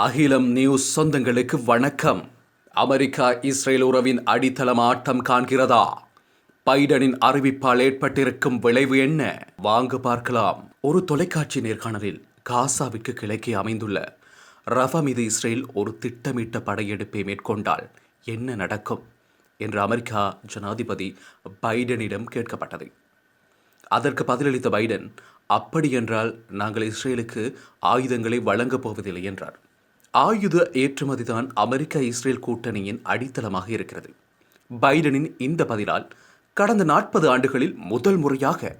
அகிலம் நியூஸ் சொந்தங்களுக்கு வணக்கம். அமெரிக்கா இஸ்ரேல் உறவின் அடித்தளம் ஆட்டம் காண்கிறதா? பைடனின் அறிவிப்பால் ஏற்பட்டிருக்கும் விளைவு என்ன? வாங்க பார்க்கலாம். ஒரு தொலைக்காட்சி நேர்காணலில் காசாவுக்கு கிழக்கே அமைந்துள்ள ரஃபா மீது இஸ்ரேல் ஒரு திட்டமிட்ட படையெடுப்பை மேற்கொண்டால் என்ன நடக்கும்? என்று அமெரிக்கா ஜனாதிபதி பைடனிடம் கேட்கப்பட்டது. அதற்கு பதிலளித்த பைடன் அப்படி என்றால் நாங்கள் இஸ்ரேலுக்கு ஆயுதங்களை வழங்கப் போவதில்லை என்றார். ஆயுத ஏற்றுமதிதான் அமெரிக்கா இஸ்ரேல் கூட்டணியின் அடித்தளமாக இருக்கிறது. பைடனின் இந்த பதிலால் கடந்த நாற்பது ஆண்டுகளில் முதல் முறையாக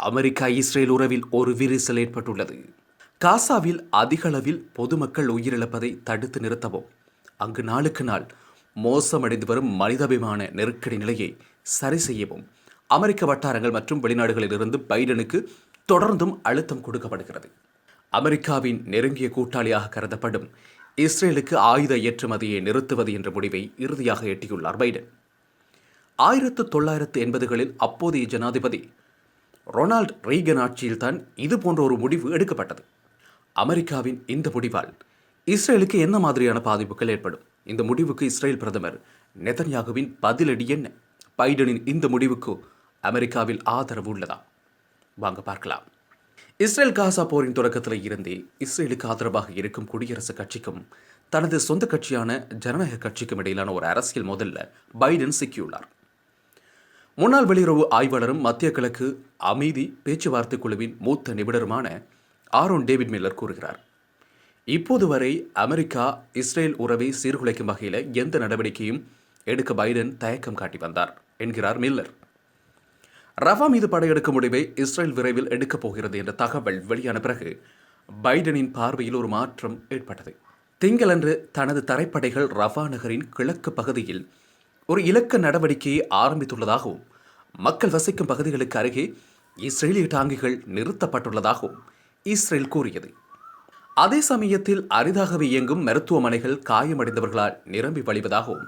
அமெரிக்கா இஸ்ரேல் உறவில் ஒரு விரிசல் ஏற்பட்டுள்ளது. காசாவில் அதிகளவில் பொதுமக்கள் உயிரிழப்பதை தடுத்து நிறுத்தவும் அங்கு நாளுக்கு நாள் மோசமடைந்து வரும் மனிதாபிமான நெருக்கடி நிலையை சரி செய்யவும் அமெரிக்க வட்டாரங்கள் மற்றும் வெளிநாடுகளிலிருந்து பைடனுக்கு தொடர்ந்தும் அழுத்தம் கொடுக்கப்படுகிறது. அமெரிக்காவின் நெருங்கிய கூட்டாளியாக கருதப்படும் இஸ்ரேலுக்கு ஆயுத ஏற்றுமதியை நிறுத்துவது என்ற முடிவை இறுதியாக எட்டியுள்ளார் பைடன். ஆயிரத்து தொள்ளாயிரத்து எண்பதுகளில் அப்போதைய ஜனாதிபதி ரொனால்ட் ரீகன் ஆட்சியில்தான் இது போன்ற ஒரு முடிவு எடுக்கப்பட்டது. அமெரிக்காவின் இந்த முடிவால் இஸ்ரேலுக்கு என்ன மாதிரியான பாதிப்புகள் ஏற்படும்? இந்த முடிவுக்கு இஸ்ரேல் பிரதமர் நெதன்யாகுவின் பதிலடி என்ன? பைடனின் இந்த முடிவுக்கு அமெரிக்காவில் ஆதரவு உள்ளதா? வாங்க பார்க்கலாம். இஸ்ரேல் காசா போரின் தொடக்கத்தில் இருந்தே இஸ்ரேலுக்கு ஆதரவாக இருக்கும் குடியரசுக் கட்சிக்கும் தனது சொந்த கட்சியான ஜனநாயக கட்சிக்கும் இடையிலான ஒரு அரசியல் மோதலில் பைடன் சிக்கியுள்ளார். முன்னாள் வெளியுறவு ஆய்வாளரும் மத்திய கிழக்கு அமைதி பேச்சுவார்த்தை குழுவின் மூத்த நிபுணருமான ஆரோன் டேவிட் மில்லர் கூறுகிறார். இப்போது வரை அமெரிக்கா இஸ்ரேல் உறவை சீர்குலைக்கும் வகையில் எந்த நடவடிக்கையும் எடுக்க பைடன் தயக்கம் காட்டி வந்தார் என்கிறார் மில்லர். ரஃபா மீது படையெடுக்கும் முடிவை இஸ்ரேல் விரைவில் எடுக்கப் போகிறது என்ற தகவல் வெளியான பிறகு பைடனின் பார்வையில் ஒரு மாற்றம் ஏற்பட்டது. திங்களன்று தனது தரைப்படைகள் ரஃபா நகரின் கிழக்கு பகுதியில் ஒரு இலக்க நடவடிக்கையை ஆரம்பித்துள்ளதாகவும் மக்கள் வசிக்கும் பகுதிகளுக்கு அருகே இஸ்ரேலிய டாங்கிகள் நிறுத்தப்பட்டுள்ளதாகவும் இஸ்ரேல் கூறியது. அதே சமயத்தில் அரிதாகவே இயங்கும் மருத்துவமனைகள் காயமடைந்தவர்களால் நிரம்பி வழிவதாகவும்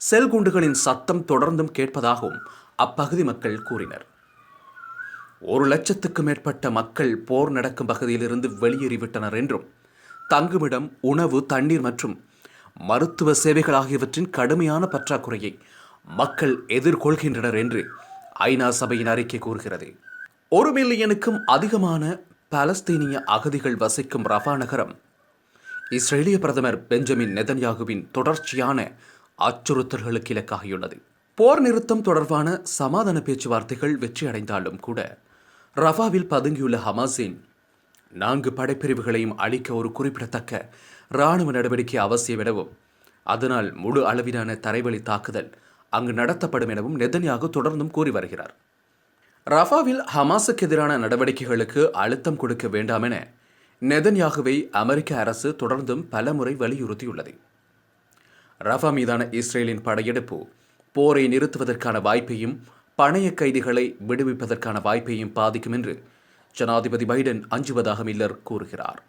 செல் குண்டுகளின் சத்தம் தொடர்ந்தும் கேட்பதாகவும் அப்பகுதி மக்கள் கூறினர். ஒரு லட்சத்துக்கு மேற்பட்ட மக்கள் போர் நடக்கும் பகுதியிலிருந்து வெளியேறிவிட்டனர் என்றும் தங்குமிடம் உணவு தண்ணீர் மற்றும் மருத்துவ சேவைகள் ஆகியவற்றின் கடுமையான பற்றாக்குறையை மக்கள் எதிர்கொள்கின்றனர் என்று ஐநா சபையின் அறிக்கை கூறுகிறது. ஒரு மில்லியனுக்கும் அதிகமான பாலஸ்தீனிய அகதிகள் வசிக்கும் ரஃபா நகரம் இஸ்ரேலிய பிரதமர் பெஞ்சமின் நெதன்யாகுவின் தொடர்ச்சியான அச்சுறுத்தல்களுக்கு இலக்காகியுள்ளது. போர் நிறுத்தம் தொடர்பான சமாதான பேச்சுவார்த்தைகள் வெற்றியடைந்தாலும் கூட ரஃபாவில் பதுங்கியுள்ள ஹமாஸின் நான்கு படைப்பிரிவுகளையும் அளிக்க ஒரு குறிப்பிடத்தக்க இராணுவ நடவடிக்கை அவசியம் எனவும் அதனால் முழு அளவிலான தரைவழி தாக்குதல் அங்கு நடத்தப்படும் எனவும் நெதன்யாகு தொடர்ந்தும் கூறி வருகிறார். ரஃபாவில் ஹமாஸுக்கு எதிரான நடவடிக்கைகளுக்கு அழுத்தம் கொடுக்க வேண்டாம் என நெதன்யாகுவை அமெரிக்க அரசு தொடர்ந்தும் பலமுறை வலியுறுத்தியுள்ளது. ரஃபா மீதான இஸ்ரேலின் படையெடுப்பு போரை நிறுத்துவதற்கான வாய்ப்பையும் பணைய கைதிகளை விடுவிப்பதற்கான வாய்ப்பையும் பாதிக்கும் என்று ஜனாதிபதி பைடன் அஞ்சுவதாக மில்லர் கூறுகிறார்.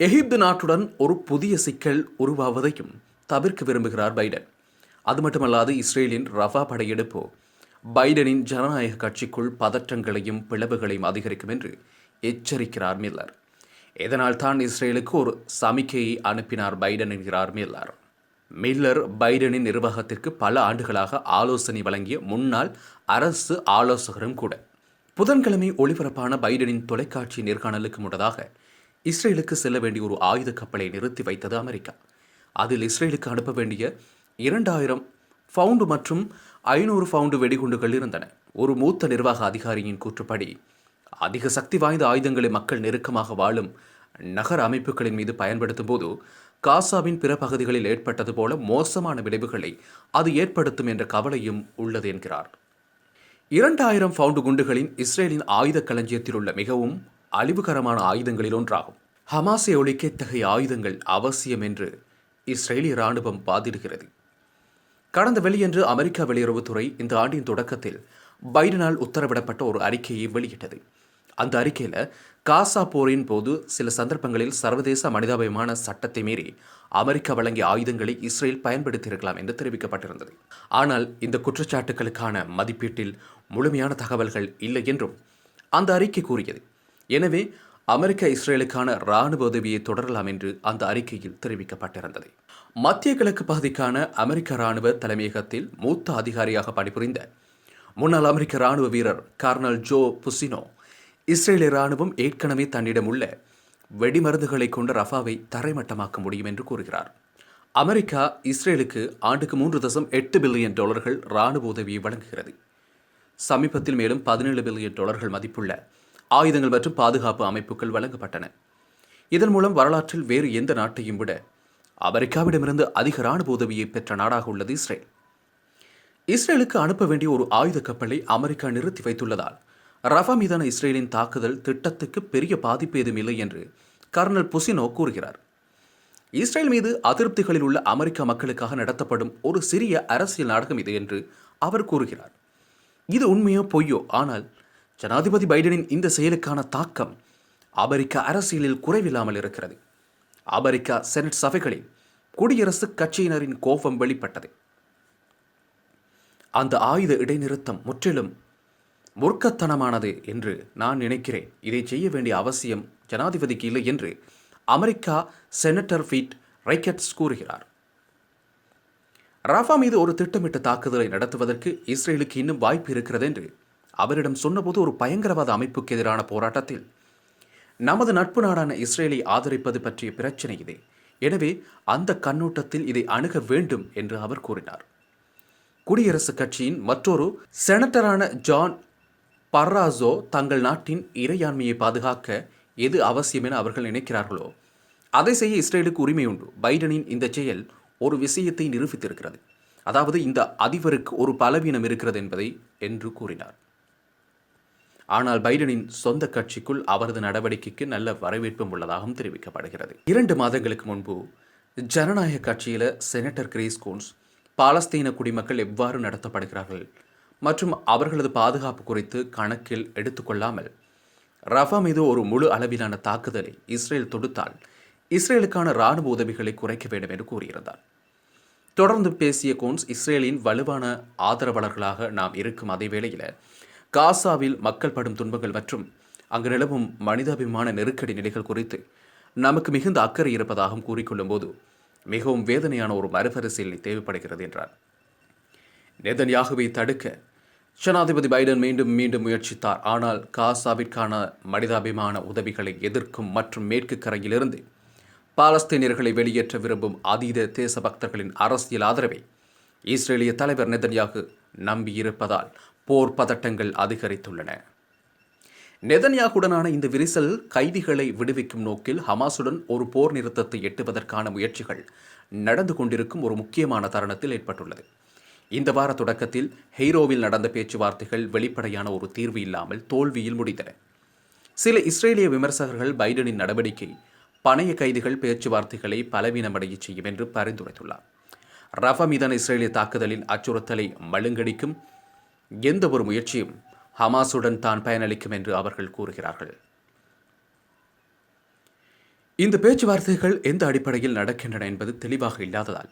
எகிப்து நாட்டுடன் ஒரு புதிய சிக்கல் உருவாவதையும் தவிர்க்க விரும்புகிறார் பைடன். அது மட்டுமல்லாது இஸ்ரேலின் ரஃபா படையெடுப்பு பைடனின் ஜனநாயக கட்சிக்குள் பதற்றங்களையும் பிளவுகளையும் அதிகரிக்கும் என்று எச்சரிக்கிறார் மில்லர். இதனால் தான் இஸ்ரேலுக்கு ஒரு சமிக்கையை அனுப்பினார் பைடன் என்கிறார் மில்லர். மில்லர் பைடனின் நிர்வாகத்திற்கு பல ஆண்டுகளாக ஆலோசனை வழங்கிய முன்னாள் அரசு ஆலோசகரும் கூட. புதன்கிழமை ஒளிபரப்பான பைடனின் தொலைக்காட்சி நேர்காணலுக்கு முன்னதாக இஸ்ரேலுக்கு செல்ல வேண்டிய ஒரு ஆயுத கப்பலை நிறுத்தி வைத்தது அமெரிக்கா. அதில் இஸ்ரேலுக்கு அனுப்ப வேண்டிய இரண்டாயிரம் பவுண்டு மற்றும் ஐநூறு பவுண்டு வெடிகுண்டுகள் இருந்தன. ஒரு மூத்த நிர்வாக அதிகாரியின் கூற்றுப்படி அதிக சக்தி வாய்ந்த ஆயுதங்களை மக்கள் நெருக்கமாக வாழும் நகர அமைப்புகளின் மீது பயன்படுத்தும் போது காசாவின் பிற பகுதிகளில் ஏற்பட்டது போல மோசமான விளைவுகளை அது ஏற்படுத்தும் என்ற கவலையும் உள்ளது என்கிறார். இரண்டாயிரம் பவுண்டு குண்டுகளின் இஸ்ரேலின் ஆயுத களஞ்சியத்தில் உள்ள மிகவும் அழிவுகரமான ஆயுதங்களில் ஒன்றாகும். ஹமாஸை ஒழிக்க இத்தகைய ஆயுதங்கள் அவசியம் என்று இஸ்ரேலிய இராணுவம் வாதிடுகிறது. கடந்த வெளியன்று அமெரிக்கா வெளியுறவுத்துறை இந்த ஆண்டின் தொடக்கத்தில் பைடனால் உத்தரவிடப்பட்ட ஒரு அறிக்கையை வெளியிட்டது. அந்த அறிக்கையில் காசா போரின் போது சில சந்தர்ப்பங்களில் சர்வதேச மனிதாபிமான சட்டத்தை மீறி அமெரிக்கா வழங்கிய ஆயுதங்களை இஸ்ரேல் பயன்படுத்தியிருக்கலாம் என்று தெரிவிக்கப்பட்டிருந்தது. ஆனால் இந்த குற்றச்சாட்டுகளுக்கான மதிப்பீட்டில் முழுமையான தகவல்கள் இல்லை என்றும் அந்த அறிக்கை கூறியது. எனவே அமெரிக்க இஸ்ரேலுக்கான இராணுவ உதவியை தொடரலாம் என்று அந்த அறிக்கையில் தெரிவிக்கப்பட்டிருந்தது. மத்திய கிழக்கு பகுதிக்கான அமெரிக்க இராணுவ தலைமையகத்தில் மூத்த அதிகாரியாக பணிபுரிந்த முன்னாள் அமெரிக்க இராணுவ வீரர் கர்னல் ஜோ புசினோ இஸ்ரேலிய இராணுவம் ஏற்கனவே தன்னிடம் உள்ள வெடிமருந்துகளை கொண்ட ரஃபாவை தரைமட்டமாக்க முடியும் என்று கூறுகிறார். அமெரிக்கா இஸ்ரேலுக்கு ஆண்டுக்கு மூன்று தசம் எட்டு பில்லியன் டாலர்கள் இராணுவ உதவியை வழங்குகிறது. சமீபத்தில் மேலும் பதினேழு பில்லியன் டாலர்கள் மதிப்புள்ள ஆயுதங்கள் மற்றும் பாதுகாப்பு அமைப்புகள் வழங்கப்பட்டன. இதன் மூலம் வரலாற்றில் வேறு எந்த நாட்டையும் விட அமெரிக்காவிடமிருந்து அதிக ராணுவ உதவியை பெற்ற நாடாக உள்ளது இஸ்ரேல். இஸ்ரேலுக்கு அனுப்ப வேண்டிய ஒரு ஆயுத கப்பலை அமெரிக்கா நிறுத்தி வைத்துள்ளதால் ரஃபா மீதான இஸ்ரேலின் தாக்குதல் திட்டத்துக்கு பெரிய பாதிப்பு ஏதும் இல்லை என்று கர்னல் புசினோ கூறுகிறார். இஸ்ரேல் மீது அதிருப்திகளில் உள்ள அமெரிக்க மக்களுக்காக நடத்தப்படும் ஒரு சிறிய அரசியல் நாடகம் இது என்று அவர் கூறுகிறார். இது உண்மையோ பொய்யோ? ஆனால் ஜனாதிபதி பைடனின் இந்த செயலுக்கான தாக்கம் அமெரிக்க அரசியலில் குறைவில்லாமல் இருக்கிறது. அமெரிக்கா செனட் சபைகளில் குடியரசுக் கட்சியினரின் கோபம் வெளிப்பட்டது. அந்த ஆயுத இடைநிறுத்தம் முற்றிலும் முர்க்கத்தனமானது என்று நான் நினைக்கிறேன். இதை செய்ய வேண்டிய அவசியம் ஜனாதிபதிக்கு இல்லை என்று அமெரிக்கா செனட்டர் ஃபீட் ரைக்கட்ஸ் கூறுகிறார். ராஃபா மீது ஒரு திட்டமிட்ட தாக்குதலை நடத்துவதற்கு இஸ்ரேலுக்கு இன்னும் வாய்ப்பு இருக்கிறது என்று அவரிடம் சொன்னபோது ஒரு பயங்கரவாத அமைப்புக்கு எதிரான போராட்டத்தில் நமது நட்பு நாடான இஸ்ரேலை ஆதரிப்பது பற்றிய பிரச்சனை இது. எனவே அந்த கண்ணோட்டத்தில் இதை அணுக வேண்டும் என்று அவர் கூறினார். குடியரசுக் கட்சியின் மற்றொரு செனட்டரான ஜான் பர்ராசோ தங்கள் நாட்டின் இறையாண்மையை பாதுகாக்க எது அவசியம் என அவர்கள் நினைக்கிறார்களோ அதை செய்ய இஸ்ரேலுக்கு உரிமை உண்டு. பைடனின் இந்த செயல் ஒரு விஷயத்தை நிரூபித்திருக்கிறது. அதாவது இந்த அதிபருக்கு ஒரு பலவீனம் இருக்கிறது என்பதை என்று கூறினார். ஆனால் பைடனின் சொந்த கட்சிக்குள் அவரது நடவடிக்கைக்கு நல்ல வரவேற்பும் உள்ளதாகவும் தெரிவிக்கப்படுகிறது. இரண்டு மாதங்களுக்கு முன்பு ஜனநாயக கட்சியில் செனட்டர் கிரேஸ் கோன்ஸ் பாலஸ்தீன குடிமக்கள் எவ்வாறு நடத்தப்படுகிறார்கள் மற்றும் அவர்களது பாதுகாப்பு குறித்து கணக்கில் எடுத்துக்கொள்ளாமல் ரஃபா மீது ஒரு முழு அளவிலான தாக்குதலை இஸ்ரேல் தொடுத்தால் இஸ்ரேலுக்கான இராணுவ உதவிகளை குறைக்க வேண்டும் என்று கூறியிருந்தார். தொடர்ந்து பேசிய கோன்ஸ் இஸ்ரேலின் வலுவான ஆதரவாளர்களாக நாம் இருக்கும் அதே வேளையில் காசாவில் மக்கள் படும் துன்பங்கள் மற்றும் அங்கு நிலவும் மனிதாபிமான நெருக்கடி நிலைகள் குறித்து நமக்கு மிகுந்த அக்கறை இருப்பதாகவும் கூறிக்கொள்ளும் போது மிகவும் வேதனையான ஒரு மறுபரிசீலனை தேவைப்படுகிறது என்றார். நெதன்யாகுவை தடுக்க ஜனாதிபதி பைடன் மீண்டும் மீண்டும் முயற்சித்தார். ஆனால் காசாவிற்கான மனிதாபிமான உதவிகளை எதிர்க்கும் மற்றும் மேற்கு கரையிலிருந்து பாலஸ்தீனியர்களை வெளியேற்ற விரும்பும் அதீத தேசபக்தர்களின் அரசியல் ஆதரவை இஸ்ரேலிய தலைவர் நெதன்யாகு நம்பியிருப்பதால் போர் பதட்டங்கள் அதிகரித்துள்ளன. நெதன்யாகுடனான இந்த விரிசல் கைதிகளை விடுவிக்கும் நோக்கில் ஹமாசுடன் ஒரு போர் நிறுத்தத்தை எட்டுவதற்கான முயற்சிகள் நடந்து கொண்டிருக்கும் ஒரு முக்கியமான தருணத்தில் ஏற்பட்டுள்ளது. இந்த வார தொடக்கத்தில் ஹெய்ரோவில் நடந்த பேச்சுவார்த்தைகள் வெளிப்படையான ஒரு தீர்வு இல்லாமல் தோல்வியில் முடிந்தன. சில இஸ்ரேலிய விமர்சகர்கள் பைடனின் நடவடிக்கை பணைய கைதிகள் பேச்சுவார்த்தைகளை பலவீனமடைய செய்யும் என்று பரிந்துரைத்துள்ளார். ரஃபா மீதான இஸ்ரேலிய தாக்குதலின் அச்சுறுத்தலை மழுங்கடிக்கும் எந்த ஒரு முயற்சியும் ஹமாசுடன் தான் பயனளிக்கும் என்று அவர்கள் கூறுகிறார்கள். இந்த பேச்சுவார்த்தைகள் எந்த அடிப்படையில் நடக்கின்றன என்பது தெளிவாக இல்லாததால்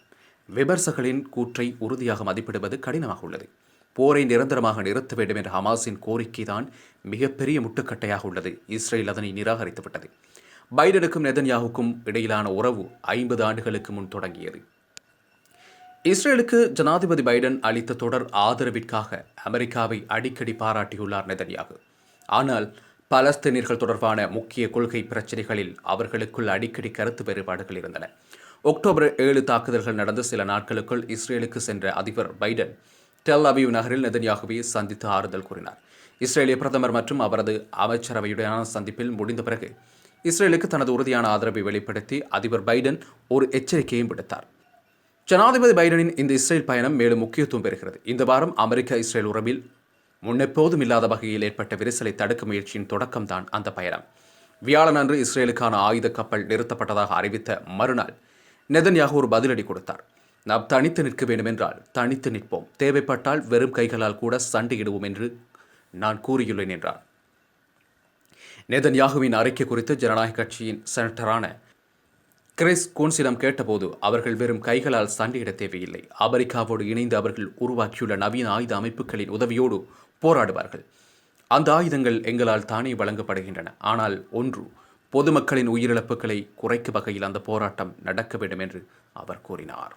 விமர்சகர்களின் கூற்றை உறுதியாக மதிப்பிடுவது கடினமாக உள்ளது. போரை நிரந்தரமாக நிறுத்த வேண்டும் என்ற ஹமாஸின் கோரிக்கைதான் மிகப்பெரிய முட்டுக்கட்டையாக உள்ளது. இஸ்ரேல் அதனை நிராகரித்துவிட்டது. பைடனுக்கும் நெதன்யாவுக்கும் இடையிலான உறவு ஐம்பது ஆண்டுகளுக்கு முன் தொடங்கியது. இஸ்ரேலுக்கு ஜனாதிபதி பைடன் அளித்த தொடர் ஆதரவிற்காக அமெரிக்காவை அடிக்கடி பாராட்டியுள்ளார் நெதன்யாகு. ஆனால் பலஸ்தீனியர்கள் தொடர்பான முக்கிய கொள்கை பிரச்சனைகளில் அவர்களுக்குள் அடிக்கடி கருத்து வேறுபாடுகள் இருந்தன. அக்டோபர் ஏழு தாக்குதல்கள் நடந்த சில நாட்களுக்குள் இஸ்ரேலுக்கு சென்ற அதிபர் பைடன் டெல் அபிவ் நகரில் நெதன்யாகுவை சந்தித்து ஆறுதல் கூறினார். இஸ்ரேலிய பிரதமர் மற்றும் அவரது அமைச்சரவையுடனான சந்திப்பில் முடிந்த பிறகு இஸ்ரேலுக்கு தனது உறுதியான ஆதரவை வெளிப்படுத்தி அதிபர் பைடன் ஒரு எச்சரிக்கையும் விடுத்தார். ஜனாதிபதி பைடனின் இந்த இஸ்ரேல் பயணம் மேலும் முக்கியத்துவம் பெறுகிறது. இந்த வாரம் அமெரிக்கா இஸ்ரேல் உறவில் முன்னெப்போதும் இல்லாத வகையில் ஏற்பட்ட விரிசலை தடுக்க முயற்சியின் தொடக்கம்தான் அந்த பயணம். வியாழன் அன்று இஸ்ரேலுக்கான ஆயுத கப்பல் நிறுத்தப்பட்டதாக அறிவித்த மறுநாள் நெதன்யாகு ஒரு பதிலடி கொடுத்தார். நாம் தனித்து நிற்க வேண்டுமென்றால் தனித்து நிற்போம். தேவைப்பட்டால் வெறும் கைகளால் கூட சண்டையிடுவோம் என்று நான் கூறியுள்ளேன் என்றார். நெதன்யாகுவின் அறிக்கை குறித்து ஜனநாயக கட்சியின் செனட்டரான கிறிஸ் கூன்ஸிடம் கேட்டபோது அவர்கள் வெறும் கைகளால் சண்டையிட தேவையில்லை. அமெரிக்காவோடு இணைந்து அவர்கள் உருவாக்கியுள்ள நவீன ஆயுத அமைப்புகளின் உதவியோடு போராடுவார்கள். அந்த ஆயுதங்கள் எங்களால் தானே வழங்கப்படுகின்றன. ஆனால் ஒன்று பொதுமக்களின் உயிரிழப்புகளை குறைக்கும் வகையில் அந்த போராட்டம் நடக்க வேண்டும் என்று அவர் கூறினார்.